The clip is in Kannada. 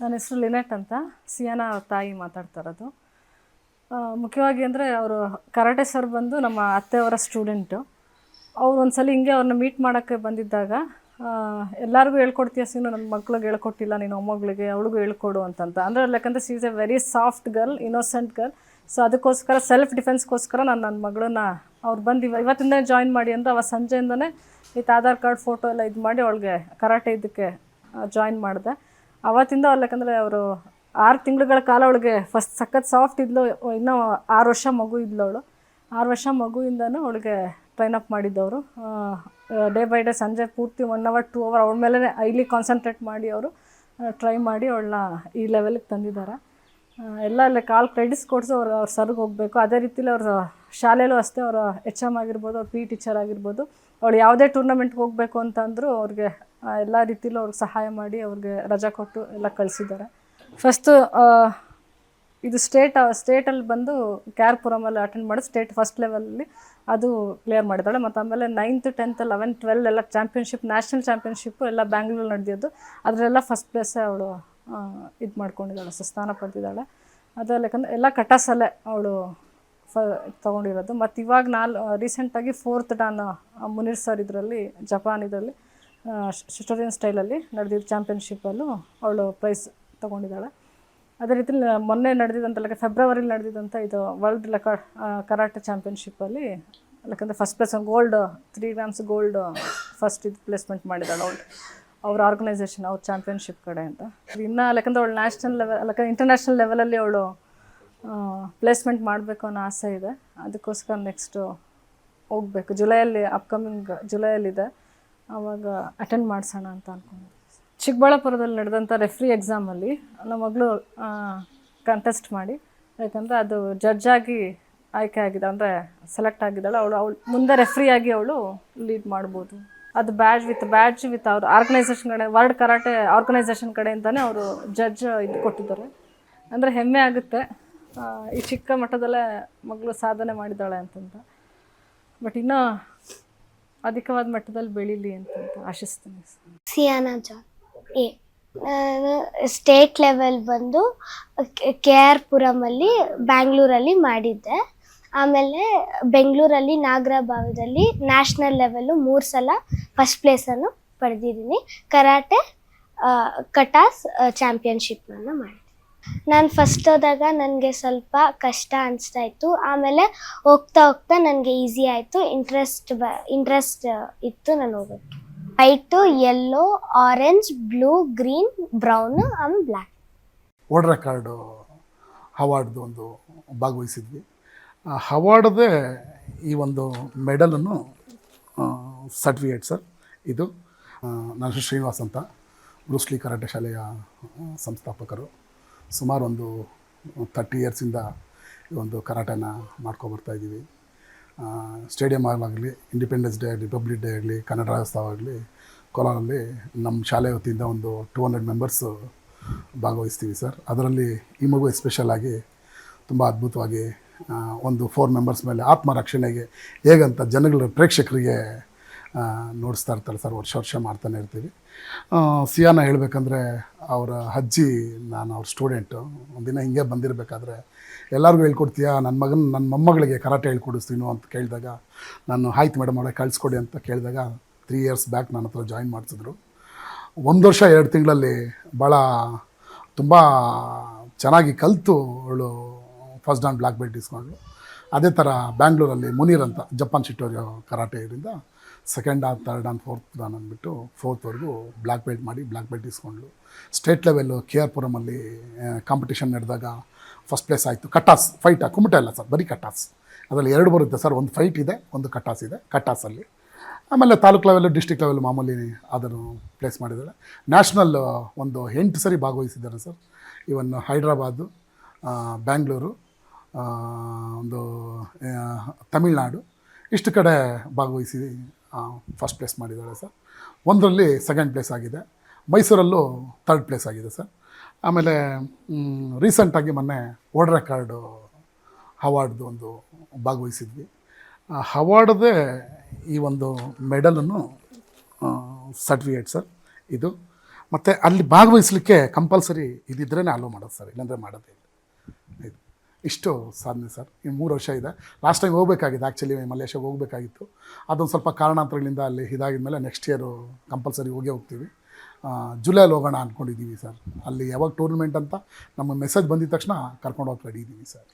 ನನ್ನ ಹೆಸರು ಲಿನೆಟ್ ಅಂತ. ಸಿಯಾನ ಅವ್ರ ತಾಯಿ ಮಾತಾಡ್ತಾ ಇರೋದು. ಮುಖ್ಯವಾಗಿ ಅಂದರೆ ಅವರು ಕರಾಟೆ ಸರ್ ಬಂದು ನಮ್ಮ ಅತ್ತೆಯವರ ಸ್ಟೂಡೆಂಟು. ಅವ್ರು ಒಂದ್ಸಲ ಹಿಂಗೆ ಅವ್ರನ್ನ ಮೀಟ್ ಮಾಡೋಕ್ಕೆ ಬಂದಿದ್ದಾಗ ಎಲ್ಲರಿಗೂ ಹೇಳ್ಕೊಡ್ತೀಯ ಸೀನು ನನ್ನ ಮಕ್ಳಿಗೆ ಹೇಳ್ಕೊಟ್ಟಿಲ್ಲ ನಿನ್ನ ಮೊಮ್ಮಗಳಿಗೆ, ಅವಳಿಗೂ ಹೇಳ್ಕೊಡು ಅಂತಂತ. ಅಂದರೆ ಯಾಕಂದರೆ she is a very soft girl innocent girl so ಅದಕ್ಕೋಸ್ಕರ ಸೆಲ್ಫ್ ಡಿಫೆನ್ಸ್ಗೋಸ್ಕರ ನಾನು ನನ್ನ ಮಗಳನ್ನ ಅವ್ರು ಬಂದು ಇವ ಇವತ್ತಿಂದ ಜಾಯಿನ್ ಮಾಡಿ ಅಂದರೆ ಅವ ಸಂಜೆಯಿಂದನೇ ಇತ್ತು ಆಧಾರ್ ಕಾರ್ಡ್ ಫೋಟೋ ಎಲ್ಲ ಇದು ಮಾಡಿ ಅವಳಿಗೆ ಕರಾಟೆ ಇದಕ್ಕೆ ಜಾಯಿನ್ ಮಾಡಿದೆ. ಅವತ್ತಿಂದ ಅವ್ರು ಅವರು ಆರು ತಿಂಗಳುಗಳ ಕಾಲ ಅವಳಿಗೆ ಫಸ್ಟ್ ಸಖತ್ ಸಾಫ್ಟ್ ಇದ್ಲು, ಇನ್ನೂ ಆರು ವರ್ಷ ಮಗು ಇದ್ಲು ಅವಳು. ಆರು ವರ್ಷ ಮಗುವಿಂದನೂ ಅವಳಿಗೆ ಟ್ರೈನ್ ಅಪ್ ಮಾಡಿದ್ದವರು. ಡೇ ಬೈ ಡೇ ಸಂಜೆ ಪೂರ್ತಿ ಒನ್ ಅವರ್ ಟೂ ಅವರ್ ಅವಳ ಮೇಲೆ ಐಲಿ ಕಾನ್ಸಂಟ್ರೇಟ್ ಮಾಡಿ ಅವರು ಟ್ರೈ ಮಾಡಿ ಅವಳನ್ನ ಈ ಲೆವೆಲಿಗೆ ತಂದಿದ್ದಾರೆ. ಎಲ್ಲ ಅಲ್ಲೇ ಕಾಲ್ ಕ್ರೆಡಿಟ್ಸ್ ಕೊಡಿಸಿ ಅವ್ರು, ಅವ್ರ ಸರ್ಗೆ ಹೋಗಬೇಕು. ಅದೇ ರೀತಿಲಿ ಅವ್ರ ಶಾಲೆಯಲ್ಲೂ ಅಷ್ಟೇ ಅವರು ಎಚ್ ಎಂ ಆಗಿರ್ಬೋದು, ಅವ್ರ ಪಿ ಟೀಚರ್ ಆಗಿರ್ಬೋದು. ಅವಳು ಯಾವುದೇ ಟೂರ್ನಮೆಂಟ್ಗೆ ಹೋಗಬೇಕು ಅಂತಂದರೂ ಅವ್ರಿಗೆ ಎಲ್ಲ ರೀತಿಲೂ ಅವ್ರಿಗೆ ಸಹಾಯ ಮಾಡಿ ಅವ್ರಿಗೆ ರಜಾ ಕೊಟ್ಟು ಎಲ್ಲ ಕಳಿಸಿದ್ದಾರೆ. ಫಸ್ಟು ಇದು ಸ್ಟೇಟ್ ಸ್ಟೇಟಲ್ಲಿ ಬಂದು ಕೆ ಆರ್ ಪುರಮಲ್ಲಿ ಅಟೆಂಡ್ ಮಾಡಿ ಸ್ಟೇಟ್ ಫಸ್ಟ್ ಲೆವೆಲಲ್ಲಿ ಅದು ಕ್ಲಿಯರ್ ಮಾಡಿದ್ದಾಳೆ. ಮತ್ತು ಆಮೇಲೆ ನೈನ್ತ್ ಟೆಂತ್ ಲೆವೆನ್ ಟ್ವೆಲ್ ಎಲ್ಲ ಚಾಂಪಿಯನ್ಶಿಪ್ ನ್ಯಾಷನಲ್ ಚಾಂಪಿಯನ್ಶಿಪ್ಪು ಎಲ್ಲ ಬ್ಯಾಂಗ್ಳೂರಲ್ಲಿ ನಡೆದಿದ್ದು. ಅದರೆಲ್ಲ ಫಸ್ಟ್ ಪ್ಲೇಸೇ ಅವಳು ಇದು ಮಾಡ್ಕೊಂಡಿದ್ದಾಳೆ ಸ್ಥಾನ ಪಡೆದಿದ್ದಾಳೆ. ಅದರಲ್ಲಿ ಯಾಕಂದರೆ ಎಲ್ಲ ಕಟಾಸಲ್ಲೇ ಅವಳು ಫ ತೊಗೊಂಡಿರೋದು. ಮತ್ತು ಇವಾಗ ನಾಲ್ ರೀಸೆಂಟಾಗಿ ಫೋರ್ತ್ ಡಾನ್ ಮುನೀರ್ ಸರ್ ಇದರಲ್ಲಿ, ಜಪಾನ್ ಇದರಲ್ಲಿ ಶಿಸ್ಟೋರಿಯನ್ ಸ್ಟೈಲಲ್ಲಿ ನಡೆದಿದ್ದ ಚಾಂಪಿಯನ್ಶಿಪ್ಪಲ್ಲೂ ಅವಳು ಪ್ರೈಸ್ ತೊಗೊಂಡಿದ್ದಾಳೆ. ಅದೇ ರೀತಿ ಮೊನ್ನೆ ನಡೆದಿದ್ದಂಥ ಲೆಕ್ಕ ಫೆಬ್ರವರಿಲಿ ನಡೆದಿದ್ದಂಥ ಇದು ವರ್ಲ್ಡ್ ಲೆಕ್ಕ ಕರಾಟೆ ಚಾಂಪಿಯನ್ಶಿಪ್ಪಲ್ಲಿ ಯಾಕಂದರೆ first place gold three grams gold first ಇದು ಪ್ಲೇಸ್ಮೆಂಟ್ ಮಾಡಿದ್ದಾಳೆ ಅವಳು. ಅವ್ರ ಆರ್ಗನೈಸೇಷನ್ ಅವ್ರ ಚಾಂಪಿಯನ್ಶಿಪ್ ಕಡೆ ಅಂತ. ಇನ್ನು ಯಾಕಂದ್ರೆ ಅವಳು ನ್ಯಾಷನಲ್ ಲೆವೆಲ್ ಯಾಕಂದರೆ ಇಂಟರ್ನ್ಯಾಷನಲ್ ಲೆವೆಲಲ್ಲಿ ಅವಳು ಪ್ಲೇಸ್ಮೆಂಟ್ ಮಾಡಬೇಕು ಅನ್ನೋ ಆಸೆ ಇದೆ. ಅದಕ್ಕೋಸ್ಕರ ನೆಕ್ಸ್ಟು ಹೋಗಬೇಕು. ಜುಲೈಯಲ್ಲಿ ಅಪ್ಕಮಿಂಗ್ ಜುಲೈಯಲ್ಲಿದೆ. ಆವಾಗ ಅಟೆಂಡ್ ಮಾಡಿಸೋಣ ಅಂತ ಅಂದ್ಕೊಂಡು ಚಿಕ್ಕಬಳ್ಳಾಪುರದಲ್ಲಿ ನಡೆದಂಥ ರೆಫ್ರಿ ಎಕ್ಸಾಮಲ್ಲಿ ನಮ್ಮ ಮಗಳು ಕಂಟೆಸ್ಟ್ ಮಾಡಿ, ಯಾಕಂದರೆ ಅದು ಜಡ್ಜ್ ಆಗಿ ಆಯ್ಕೆ ಆಗಿದೆ. ಅಂದರೆ ಸೆಲೆಕ್ಟ್ ಆಗಿದ್ದಾಳೆ. ಅವಳು ಅವಳು ಮುಂದೆ ರೆಫ್ರಿ ಆಗಿ ಅವಳು ಲೀಡ್ ಮಾಡ್ಬೋದು. ಅದು ಬ್ಯಾಡ್ಜ್ ವಿತ್ ಬ್ಯಾಡ್ಜ್ ವಿತ್ ಅವ್ರ ಆರ್ಗನೈಸೇಷನ್ ಕಡೆ ವರ್ಲ್ಡ್ ಕರಾಟೆ ಆರ್ಗನೈಸೇಷನ್ ಕಡೆಯಿಂದನೇ ಅವರು ಜಡ್ಜ್ ಇದು ಕೊಟ್ಟಿದ್ದಾರೆ. ಅಂದರೆ ಹೆಮ್ಮೆ ಆಗುತ್ತೆ. ಈ ಚಿಕ್ಕ ಮಟ್ಟದಲ್ಲೇ ಮಗಳು ಸಾಧನೆ ಮಾಡಿದ್ದಾಳೆ ಅಂತಂತ. ಬಟ್ ಇನ್ನೂ ಅಧಿಕವಾದ ಮಟ್ಟದಲ್ಲಿ ಬೆಳೀಲಿ ಅಂತಂತ ಆಶಿಸ್ತೀನಿ. ಸಿಯಾನಾ ಜಾನ್, ಎ ನಾನು ಸ್ಟೇಟ್ ಲೆವೆಲ್ ಬಂದು ಕೆ ಆರ್ ಪುರಮಲ್ಲಿ ಬ್ಯಾಂಗ್ಳೂರಲ್ಲಿ ಮಾಡಿದ್ದೆ. ಆಮೇಲೆ ಬೆಂಗಳೂರಲ್ಲಿ ನಾಗರಭಾವದಲ್ಲಿ ನ್ಯಾಷನಲ್ ಲೆವೆಲ್ಲು ಮೂರು ಸಲ ಫಸ್ಟ್ ಪ್ಲೇಸನ್ನು ಪಡೆದಿದ್ದೀನಿ. ಕರಾಟೆ ಕಟಾಸ್ ಚಾಂಪಿಯನ್ಶಿಪ್ನ ಮಾಡಿದ್ದೆ ನಾನು ಫಸ್ಟ್ ಹೋದಾಗ ನನಗೆ ಸ್ವಲ್ಪ ಕಷ್ಟ ಅನಿಸ್ತಾ ಇತ್ತು. ಆಮೇಲೆ ಹೋಗ್ತಾ ಹೋಗ್ತಾ ನನಗೆ ಈಸಿ ಆಯಿತು. ಇಂಟ್ರೆಸ್ಟ್ ಬ ಇಂಟ್ರೆಸ್ಟ್ ಇತ್ತು ನಾನು ಹೋಗೋಕ್ಕೆ white yellow orange blue green brown ಆಮೇಲೆ ಬ್ಲ್ಯಾಕ್ ವರ್ಲ್ಡ್ ರೆಕಾರ್ಡು ಹವಾರ್ಡ್ದು ಒಂದು ಭಾಗವಹಿಸಿದ್ವಿ. ಆ ಈ ಒಂದು ಮೆಡಲನ್ನು ಸರ್ಟಿಫಿಕೇಟ್ ಸರ್ ಇದು ನಾನು ಶ್ರೀನಿವಾಸ್ ಅಂತ ಬ್ರೂಸ್ಲಿ ಕರಾಟೆ ಶಾಲೆಯ ಸಂಸ್ಥಾಪಕರು. ಸುಮಾರು ಒಂದು ತರ್ಟಿ ಇಯರ್ಸಿಂದ ಈ ಒಂದು ಕರಾಟೆನ ಮಾಡ್ಕೊಬರ್ತಾ ಇದ್ದೀವಿ. ಸ್ಟೇಡಿಯಂ ಆಗಲಿ ಇಂಡಿಪೆಂಡೆನ್ಸ್ ಡೇ ಆಗಲಿ ರಿಪಬ್ಲಿಕ್ ಡೇ ಆಗಲಿ, ಕನ್ನಡ ರಾಜ್ಯೋತ್ಸವ ಆಗಲಿ, ಕೋಲಾರಲ್ಲಿ ನಮ್ಮ ಶಾಲೆ ವತಿಯಿಂದ ಒಂದು ಟೂ ಹಂಡ್ರೆಡ್ ಮೆಂಬರ್ಸು ಭಾಗವಹಿಸ್ತೀವಿ ಸರ್. ಅದರಲ್ಲಿ ಈ ಮಗು ಎಸ್ಪೆಷಲಾಗಿ ತುಂಬ ಅದ್ಭುತವಾಗಿ ಒಂದು ಫೋರ್ ಮೆಂಬರ್ಸ್ ಮೇಲೆ ಆತ್ಮರಕ್ಷಣೆಗೆ ಹೇಗಂತ ಜನಗಳ ಪ್ರೇಕ್ಷಕರಿಗೆ ನೋಡಿಸ್ತಾ ಇರ್ತಾರೆ ಸರ್, ವರ್ಷ ವರ್ಷ ಮಾಡ್ತಾನೆ ಇರ್ತೀವಿ. ಸಿಯಾನ ಹೇಳಬೇಕಂದ್ರೆ ಅವರ ಅಜ್ಜಿ, ನಾನು ಅವ್ರ ಸ್ಟೂಡೆಂಟು, ಒಂದಿನ ಹಿಂಗೆ ಬಂದಿರಬೇಕಾದ್ರೆ ಎಲ್ಲರಿಗೂ ಹೇಳ್ಕೊಡ್ತೀಯಾ? ನನ್ನ ಮಗನ ನನ್ನ ಮೊಮ್ಮಗಳಿಗೆ ಕರಾಟೆ ಹೇಳ್ಕೊಡಿಸ್ತೀನೋ ಅಂತ ಕೇಳಿದಾಗ, ನಾನು ಆಯ್ತು ಮೇಡಮ್, ಅವಳೆ ಕಳಿಸ್ಕೊಡಿ ಅಂತ ಕೇಳಿದಾಗ ತ್ರೀ ಇಯರ್ಸ್ ಬ್ಯಾಕ್ ನನ್ನ ಹತ್ರ ಜಾಯಿನ್ ಮಾಡಿಸಿದ್ರು. ಒಂದು ವರ್ಷ, ಎರಡು ತಿಂಗಳಲ್ಲಿ ಭಾಳ ತುಂಬ ಚೆನ್ನಾಗಿ ಕಲಿತು ಅವಳು ಫಸ್ಟ್ ಡಾನ್ ಬ್ಲ್ಯಾಕ್ ಬೆಲ್ಟ್ ಇಸ್ಕೊಂಡ್ಳು ಅದೇ ಥರ ಬ್ಯಾಂಗ್ಳೂರಲ್ಲಿ ಮುನೀರ್ ಅಂತ, ಜಪಾನ್ ಶಿಟ್ಟೋರಿಯೋ ಕರಾಟೆ ಇದರಿಂದ second on third on fourth dan ಅಂದ್ಬಿಟ್ಟು ಫೋರ್ತ್ವರೆಗೂ ಬ್ಲ್ಯಾಕ್ ಬೆಲ್ಟ್ ಮಾಡಿ ಬ್ಲ್ಯಾಕ್ ಬೆಲ್ಟ್ ಇಸ್ಕೊಂಡ್ಳು. ಸ್ಟೇಟ್ ಲೆವೆಲ್ಲು ಕೆ ಆರ್ ಪುರಮಲ್ಲಿ ಕಾಂಪಿಟೇಷನ್ ನಡೆದಾಗ ಫಸ್ಟ್ ಪ್ಲೇಸ್ ಆಯಿತು. ಕಟಾಸ್ ಫೈಟ್ ಕುಮಟ ಇಲ್ಲ ಸರ್ ಬರೀ ಕಟಾಸ್ ಅದರಲ್ಲಿ ಎರಡು ಬರುತ್ತೆ ಸರ್ ಒಂದು ಫೈಟ್ ಇದೆ, ಒಂದು ಕಟಾಸ್ ಇದೆ ಕಟಾಸಲ್ಲಿ ಆಮೇಲೆ ತಾಲೂಕು ಲೆವೆಲ್ ಡಿಸ್ಟಿಕ್ ಲೆವೆಲ್ ಮಾಮೂಲಿ ಅದನ್ನು ಪ್ಲೇಸ್ ಮಾಡಿದ್ದಾರೆ. ನ್ಯಾಷನಲ್ ಒಂದು ಎಂಟು ಸರಿ ಭಾಗವಹಿಸಿದ್ದಾರೆ ಸರ್ ಇವನ್ ಹೈದ್ರಾಬಾದು ಬ್ಯಾಂಗ್ಳೂರು ಒಂದು ತಮಿಳ್ನಾಡು, ಇಷ್ಟು ಕಡೆ ಭಾಗವಹಿಸಿ ಫಸ್ಟ್ ಪ್ಲೇಸ್ ಮಾಡಿದ್ದಾಳೆ ಸರ್. ಒಂದರಲ್ಲಿ ಸೆಕೆಂಡ್ ಪ್ಲೇಸ್ ಆಗಿದೆ. ಮೈಸೂರಲ್ಲೂ ಥರ್ಡ್ ಪ್ಲೇಸ್ ಆಗಿದೆ ಸರ್. ಆಮೇಲೆ ರೀಸೆಂಟಾಗಿ ಮೊನ್ನೆ ವರ್ಲ್ಡ್ ರೆಕಾರ್ಡು ಅವಾರ್ಡ್ದು ಒಂದು ಭಾಗವಹಿಸಿದ್ವಿ. ಅವಾರ್ಡ್ದೇ ಈ ಒಂದು ಮೆಡಲನ್ನು ಸರ್ಟಿಫಿಕೇಟ್ ಸರ್ ಇದು. ಮತ್ತು ಅಲ್ಲಿ ಭಾಗವಹಿಸಲಿಕ್ಕೆ ಕಂಪಲ್ಸರಿ ಇದಿದ್ರೇ ಅಲೋ ಮಾಡೋದು ಸರ್, ಇಲ್ಲಾಂದರೆ ಮಾಡೋದೇ ಇಲ್ಲ. ಇದು ಇಷ್ಟು ಸಾಧನೆ ಸರ್. ಇನ್ನು ಮೂರು ವರ್ಷ ಇದೆ. ಲಾಸ್ಟ್ ಟೈಮ್ ಹೋಗಬೇಕಾಗಿತ್ತು ಆ್ಯಕ್ಚುಲಿ ಮಲೇಷ್ಯಾಗೆ ಹೋಗಬೇಕಾಗಿತ್ತು. ಅದೊಂದು ಸ್ವಲ್ಪ ಕಾರಣಾಂತರಗಳಿಂದ ಅಲ್ಲಿ ಇದಾಗಿದ ಮೇಲೆ ನೆಕ್ಸ್ಟ್ ಇಯರು ಕಂಪಲ್ಸರಿ ಹೋಗೇ ಹೋಗ್ತೀವಿ. ಜುಲೈಲಿ ಹೋಗೋಣ ಅಂದ್ಕೊಂಡಿದ್ದೀವಿ ಸರ್. ಅಲ್ಲಿ ಯಾವಾಗ ಟೂರ್ನಮೆಂಟ್ ಅಂತ ನಮ್ಮ ಮೆಸೇಜ್ ಬಂದಿದ ತಕ್ಷಣ ಕರ್ಕೊಂಡು ಹೋಗಿ ರೆಡಿ ಇದ್ದೀವಿ ಸರ್.